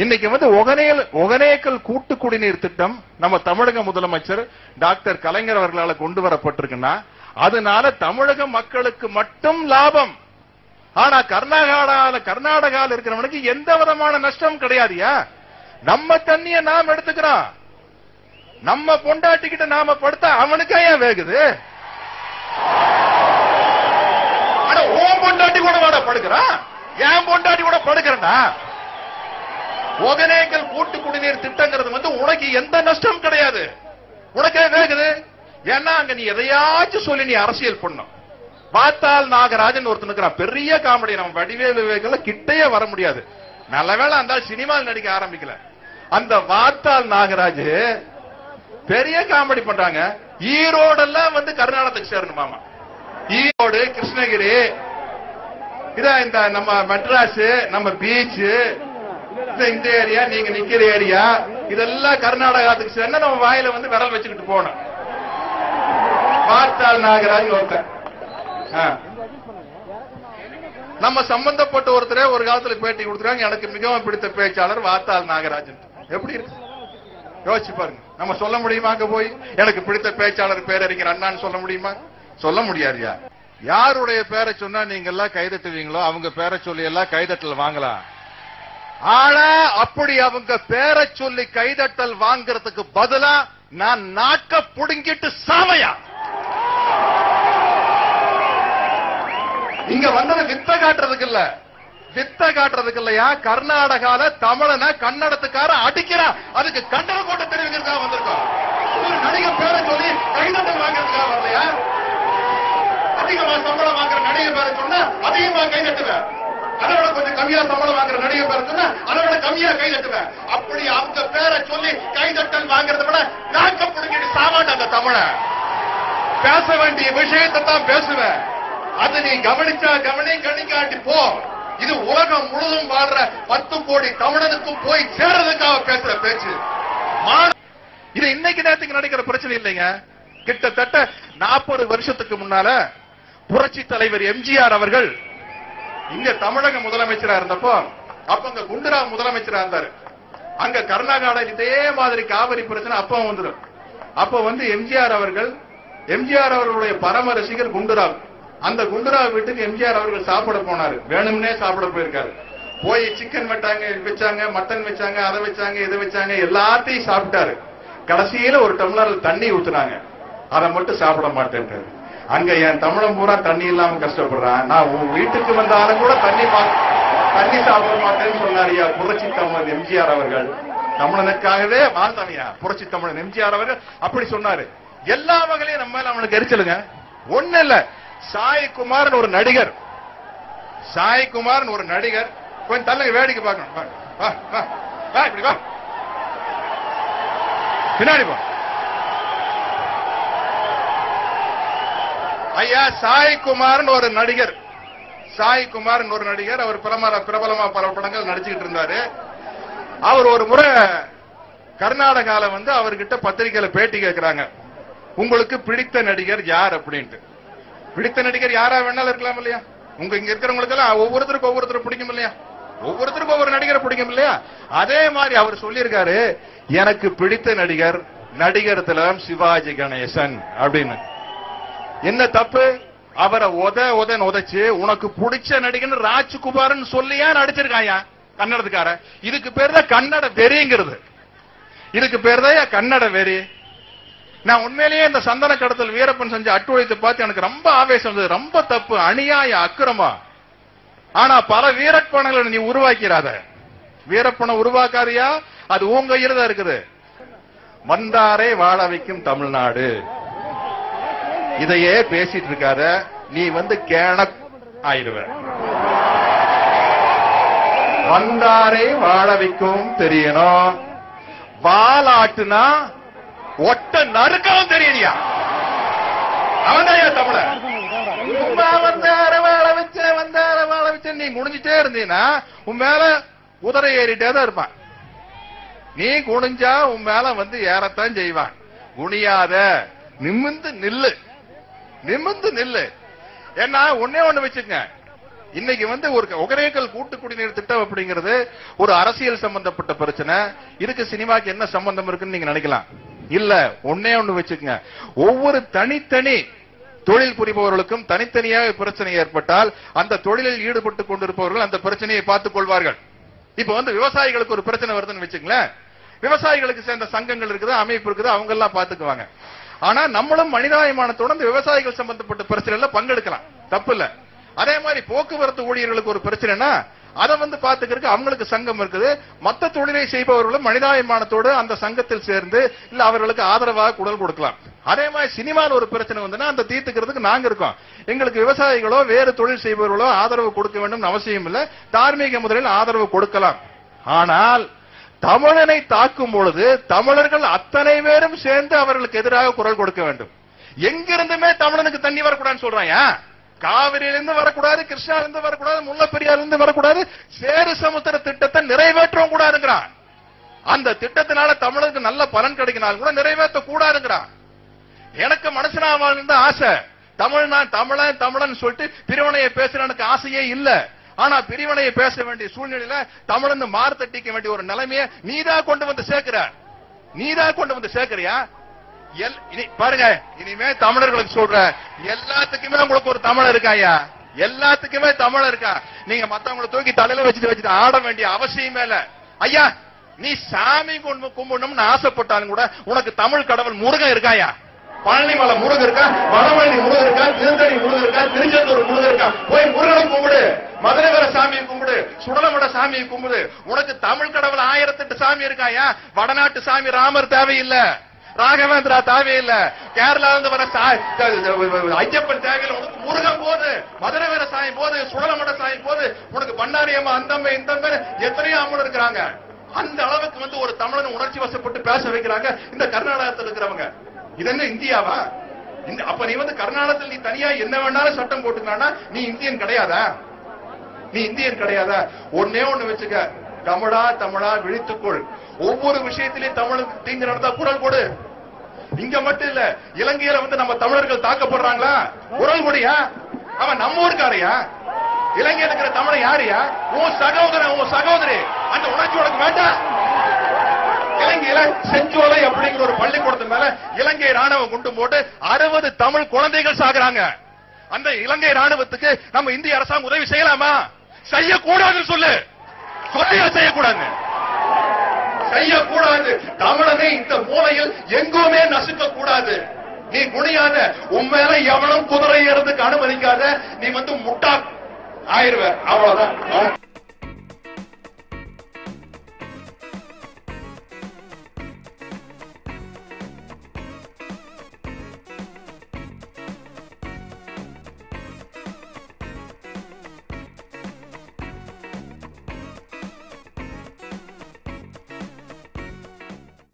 இன்னைக்கு வந்து ஒகனேல் ஒகனேக்கல் கூட்டு குடிநீர் திட்டம் நம்ம தமிழக முதலமைச்சர் டாக்டர் கலைஞர் அவர்களால் கொண்டு வரப்பட்டிருக்குன்னா அதனால தமிழக மக்களுக்கு மட்டும் லாபம். ஆனா கர்நாடகால கர்நாடகால இருக்கிறவனுக்கு எந்த விதமான நஷ்டம் கிடையாதுயா? நம்ம தண்ணிய நாம் எடுத்துக்கிறோம். நம்ம பொண்டாட்டிக்கிட்ட நாம படுத்தா அவனுக்கே ஏன் வேகுது? பொண்டாட்டி கூட படுக்கிறான் என் பொண்டாட்டி கூட படுக்கிறா ஒகனேக்கல் கூட்டு குடிநீர் திட்டங்கிறது வந்து உனக்கு எந்த நஷ்டம் கிடையாது. உனக்கே வேகுது ஏன்னா அங்க நீ எதையாச்சும் சொல்லி நீ அரசியல் பண்ணும் பார்த்தால் நாகராஜன் ஒருத்தனுக்குறான் பெரிய காமெடி. நம்ம வடிவேலு விவேகல கிட்டையே வர முடியாது. நல்ல வேளை அந்த சினிமாவில் நடிக்க ஆரம்பிக்கல. அந்த வாத்தால் நாகராஜ் பெரிய காமெடி பண்றாங்க. ஈரோடெல்லாம் வந்து கர்நாடகத்துக்கு சேரணுமாமா ஈரோடு கிருஷ்ணகிரி இதான் இந்த நம்ம மெட்ராஸ் நம்ம பீச் இந்த ஏரியா நீங்க நிக்கிற ஏரியா இதெல்லாம் கர்நாடகாத்துக்கு சேர்ந்து நம்ம வாயில வந்து விரல் வச்சுக்கிட்டு போனோம் பார்த்தால் நாகராஜ் ஒருத்தர். நம்ம சம்பந்தப்பட்ட ஒருத்தரே ஒரு காலத்துல பேட்டி கொடுத்துருக்காங்க. எனக்கு மிகவும் பிடித்த பேச்சாளர் வார்த்தால் நாகராஜன். எப்படி இருக்கு? யோசிச்சு பாருங்க. நம்ம சொல்ல முடியுமா அங்க போய்? எனக்கு பிடித்த பேச்சாளர் பேரறிஞர் அண்ணான்னு சொல்ல முடியுமா? சொல்ல முடியாதுயா யாருடைய பேரை சொன்னா நீங்க எல்லாம் கைதட்டுவீங்களோ அவங்க பேரை சொல்லி எல்லாம் கைதட்டல் வாங்கலாம். ஆனா அப்படி அவங்க பேரை சொல்லி கைதட்டல் வாங்கறதுக்கு பதிலா நான் நாக்க புடுங்கிட்டு சாவையா? இங்க வந்தது வித்த காட்டுறதுக்கு இல்ல. வித்த காட்டுறதுக்கு இல்லையா? கர்நாடகால தமிழனை கன்னடத்துக்கார அடிக்கிறான் அதுக்கு கண்டன போட்டு தெரிவிக்கிறதுக்காக வந்திருக்கோம் ஒரு நடிகர் பேரை சொல்லி கைதட்டல் வாங்குறதுக்காக வரலையா? அதிகமா சம்பளம் வாங்குற நடிகர் பேரை சொன்னா அதிகமா கைதட்டுவேன். அதை விட கொஞ்சம் கம்மியா சம்பளம் வாங்குற நடிகர் பேரை சொன்னா அதை விட கம்மியா கை தட்டுவேன். அப்படி அவங்க பேரை சொல்லி கைதட்டல் வாங்குறத விட நாக்க புடுங்கிட்டு அந்த தமிழ. பேச வேண்டிய விஷயத்தை தான் பேசுவேன். அது நீ கவனிச்சா கவனி கணிக்காட்டி போ. இது உலகம் முழுதும் வாழ்ற பத்து கோடி தமிழனுக்கும் போய் சேர்றதுக்காக பேசுற பேச்சு. இது இன்னைக்கு நேரத்துக்கு நடக்கிற பிரச்சனை இல்லைங்க. கிட்டத்தட்ட நாற்பது வருஷத்துக்கு முன்னால புரட்சி தலைவர் எம்ஜிஆர் அவர்கள் இங்க தமிழக முதலமைச்சரா இருந்தப்போ அப்ப அங்க குண்டுராவ் முதலமைச்சரா இருந்தாரு. அங்க கர்நாடகா இதே மாதிரி காவிரி பிரச்சனை அப்பவும் வந்துடும் அப்ப வந்து எம்ஜிஆர் அவர்கள் எம்ஜிஆர் அவர்களுடைய பரம ரசிகர் குண்டுராவ் அந்த குண்டுராவ் வீட்டுக்கு எம்ஜிஆர் அவர்கள் சாப்பிட போனாரு. வேணும்னே சாப்பிட போயிருக்காரு. போய் சிக்கன் வட்டாங்க வச்சாங்க மட்டன் வச்சாங்க அதை வச்சாங்க இதை வச்சாங்க எல்லாத்தையும் சாப்பிட்டாரு. கடைசியில ஒரு டம்ளர் தண்ணி ஊத்துனாங்க. அதை மட்டும் சாப்பிட மாட்டேன்றாரு. அங்க என் தமிழன் பூரா தண்ணி இல்லாம கஷ்டப்படுறான். நான் உன் வீட்டுக்கு வந்தாலும் கூட தண்ணி தண்ணி சாப்பிட மாட்டேன்னு சொன்னாரியா புரட்சி தமிழன் எம்ஜிஆர் அவர்கள். தமிழனுக்காகவே வாழ்ந்தவையா புரட்சி தமிழன் எம்ஜிஆர் அவர்கள் அப்படி சொன்னாரு. எல்லா வகையிலும் நம்ம மேல அவனுக்கு எரிச்சலுங்க. ஒண்ணு இல்ல. சாய்குமார்னு ஒரு நடிகர். சாய்குமார்னு ஒரு நடிகர். கொஞ்சம் தள்ளுங்க வேடிக்கை பார்க்கணும். இப்படி வா. பின்னாடி போ. ஐயா சாய்குமார்னு ஒரு நடிகர். சாய் குமார்னு ஒரு நடிகர். அவர் பிரபல பிரபலமா பல படங்கள் நடிச்சுக்கிட்டு இருந்தாரு. அவர் ஒரு முறை கர்நாடகால வந்து அவர்கிட்ட பத்திரிகையில பேட்டி கேட்கிறாங்க உங்களுக்கு பிடித்த நடிகர் யார்? அப்படின்ட்டு. பிடித்த நடிகர் யாரா வேணாலும் இருக்கலாம் இல்லையா? உங்க இங்க இருக்கிறவங்களுக்கு எல்லாம் ஒவ்வொருத்தருக்கும் ஒவ்வொருத்தரும் பிடிக்கும் இல்லையா? ஒவ்வொருத்தருக்கும் ஒவ்வொரு நடிகரை பிடிக்கும் இல்லையா? அதே மாதிரி அவர் சொல்லியிருக்காரு எனக்கு பிடித்த நடிகர் நடிகர் திலகம் சிவாஜி கணேசன் அப்படின்னு. என்ன தப்பு? அவரை உத உதன்னு உதைச்சு உனக்கு பிடிச்ச நடிகன் ராஜ்குமார்னு சொல்லியா நடிச்சிருக்காயா? கன்னடத்துக்கார இதுக்கு பேர் தான் கன்னட வெறிங்கிறது. இதுக்கு பேர் தான் கன்னட வெறி? நான் உண்மையிலேயே இந்த சந்தன கடத்தல் வீரப்பன் செஞ்ச அட்டுழியத்தை பார்த்து எனக்கு ரொம்ப ஆவேசம் வந்தது. ரொம்ப தப்பு அநியாய அக்கிரமா. ஆனா பல வீரப்பணங்களை நீ உருவாக்கிறாத. வீரப்பனை உருவாக்காதியா? அது உங்க கையில தான் இருக்குது. வந்தாரை வாழ வைக்கும் தமிழ்நாடு. இதையே பேசிட்டு இருக்காத. நீ வந்து கேண ஆயிடுவ. வந்தாரை வாழ வைக்கும் தெரியணும். வாலாட்டுனா ஒட்ட நறுக்கவும் தெரியலையா அவன்தான் தமிழ? வந்தார வாழ வச்ச வந்தார வாழ வச்ச நீ முடிஞ்சிட்டே இருந்தீங்கன்னா உன் மேல குதிரை ஏறிட்டே தான் இருப்பான். நீ குனிஞ்சா உன் மேல வந்து ஏறத்தான் செய்வான். குனியாத நிமிந்து நில்லு. நிமிந்து நில்லு. ஏன்னா ஒன்னே ஒண்ணு வச்சுங்க இன்னைக்கு வந்து ஒரு ஒகரேக்கல் கூட்டு குடிநீர் திட்டம் அப்படிங்கிறது ஒரு அரசியல் சம்பந்தப்பட்ட பிரச்சனை. இதுக்கு சினிமாக்கு என்ன சம்பந்தம் இருக்குன்னு நீங்க நினைக்கலாம். இல்ல ஒன்னே ஒண்ணு வச்சுக்கங்க. ஒவ்வொரு தனித்தனி தொழில் புரிபவர்களுக்கும் தனித்தனியாக பிரச்சனை ஏற்பட்டால் அந்த தொழிலில் ஈடுபட்டு கொண்டிருப்பவர்கள் அந்த பிரச்சனையை பார்த்துக் கொள்வார்கள். இப்ப வந்து விவசாயிகளுக்கு ஒரு பிரச்சனை வருதுன்னு வச்சுங்களேன் விவசாயிகளுக்கு சேர்ந்த சங்கங்கள் இருக்குது அமைப்பு இருக்குது அவங்க எல்லாம் பாத்துக்குவாங்க ஆனா நம்மளும் மனிதாபிமானத்தோட இந்த விவசாயிகள் சம்பந்தப்பட்ட பிரச்சனைல பங்கெடுக்கலாம். தப்பு இல்ல அதே மாதிரி போக்குவரத்து ஊழியர்களுக்கு ஒரு பிரச்சனைனா அதை வந்து பாத்துக்கிறதுக்கு அவங்களுக்கு சங்கம் இருக்குது. மத்த தொழிலை செய்பவர்களும் மனிதாபிமானத்தோடு அந்த சங்கத்தில் சேர்ந்து இல்ல அவர்களுக்கு ஆதரவாக குடல் கொடுக்கலாம். அதே மாதிரி சினிமாவில் ஒரு பிரச்சனை வந்துன்னா அந்த தீர்த்துக்கிறதுக்கு நாங்க இருக்கோம். எங்களுக்கு விவசாயிகளோ வேறு தொழில் செய்பவர்களோ ஆதரவு கொடுக்க வேண்டும் அவசியம் இல்ல தார்மீக முதலில் ஆதரவு கொடுக்கலாம். ஆனால் தமிழனை தாக்கும் பொழுது தமிழர்கள் அத்தனை பேரும் சேர்ந்து அவர்களுக்கு எதிராக குரல் கொடுக்க வேண்டும். எங்கிருந்துமே தமிழனுக்கு தண்ணி வரக்கூடாதுன்னு சொல்றாங்க காவிரியிலிருந்து வரக்கூடாது கிருஷ்ணாலிருந்து வரக்கூடாது முல்லப்பெரியாரிலிருந்து வரக்கூடாது சேரு சமுத்திர திட்டத்தை நிறைவேற்றவும் கூடாதுங்கிறான். அந்த திட்டத்தினால தமிழருக்கு நல்ல பலன் கிடைக்கினாலும் கூட நிறைவேற்ற கூடாதுங்கிறான் எனக்கு மனுஷனா வாழ்ந்த ஆசை. தமிழ் நான் தமிழன் தமிழன் சொல்லிட்டு பிரிவினையை பேசுற எனக்கு ஆசையே இல்ல. ஆனா பிரிவினையை பேச வேண்டிய சூழ்நிலையில தமிழன் மார்த்தட்டிக்க வேண்டிய ஒரு நிலைமையை நீதான் கொண்டு வந்து சேர்க்கிற. நீதான் கொண்டு வந்து சேர்க்கிறியா? எல்- இனி பாருங்க இனிமே தமிழர்களுக்கு சொல்ற எல்லாத்துக்குமே உங்களுக்கு ஒரு தமிழ் இருக்காயா எல்லாத்துக்குமே தமிழ் இருக்கா? நீங்க மத்தவங்களை தூக்கி தலையில வச்சுட்டு வச்சுட்டு ஆட வேண்டிய அவசியமே இல்ல. ஐயா நீ சாமி கும்பிடணும்னு ஆசைப்பட்டாலும் கூட உனக்கு தமிழ் கடவுள் முருகன் இருக்காயா பழனிமலை முருகன் இருக்கா? வடவழி முருகன் இருக்கா? திருத்தணி முருகன் இருக்கா? திருச்செந்தூர் முருகன் இருக்கா? போய் முருகனை கும்பிடு. மதுரைவர சாமியை கும்பிடு சுடலமட சாமியை கும்பிடு. உனக்கு தமிழ் கடவுள் ஆயிரத்தெட்டு சாமி இருக்காயா? வடநாட்டு சாமி ராமர் தேவையில்லை. ராகவேந்திரா தேவையில்லை. கேரளா இருந்து வர ஐயப்பன் தேவையில்லை. உனக்கு முருகன் போது மதுரை வர சாமி போது சுடலமட சாமி போது உனக்கு பண்ணாரி அம்மா அந்தம்மை இந்தம்மை எத்தனையோ அம்மன் இருக்கிறாங்க. அந்த அளவுக்கு வந்து ஒரு தமிழன் உணர்ச்சி வசப்பட்டு பேச வைக்கிறாங்க இந்த கர்நாடகத்தில் இருக்கிறவங்க. இது என்ன இந்தியாவா? இந்த- அப்ப நீ வந்து கர்நாடகத்தில் நீ தனியா என்ன வேணாலும் சட்டம் போட்டுக்கலாம்னா நீ இந்தியன் கிடையாதா? நீ இந்தியன் கிடையாத? ஒன்னே ஒண்ணு வச்சுக்க. தமிழா தமிழா விழித்துக்கொள். ஒவ்வொரு விஷயத்திலையும் தமிழுக்கு தீங்கு நடந்தா குரல் கொடு இங்க மட்டும் இல்ல இலங்கையில வந்து நம்ம தமிழர்கள் தாக்கப்படுறாங்களா? குரல் கொடியா அவன் நம்ம ஊருக்காரையா? இலங்கையில் இருக்கிற தமிழன் யாரையா? உன் சகோதரன் உன் சகோதரி. அந்த உணர்ச்சி உனக்கு வேண்டாம் இலங்கையில செஞ்சோலை அப்படிங்கிற ஒரு பள்ளிக்கூடத்து மேல இலங்கை ராணுவம் குண்டு போட்டு அறுபது தமிழ் குழந்தைகள் சாகுறாங்க. அந்த இலங்கை ராணுவத்துக்கு நம்ம இந்திய அரசாங்கம் உதவி செய்யலாமா? செய்யக்கூடாதுன்னு சொல்லு. சொல்லியா செய்யக்கூடாது செய்யக்கூடாது. தமிழனை இந்த மூலையில் எங்குமே நசுக்க கூடாது நீ குனியாத உன் மேல எவனும் குதிரை ஏறதுக்கு அனுமதிக்காத நீ வந்து முட்டா ஆயிருவ. அவ்வளவுதான்.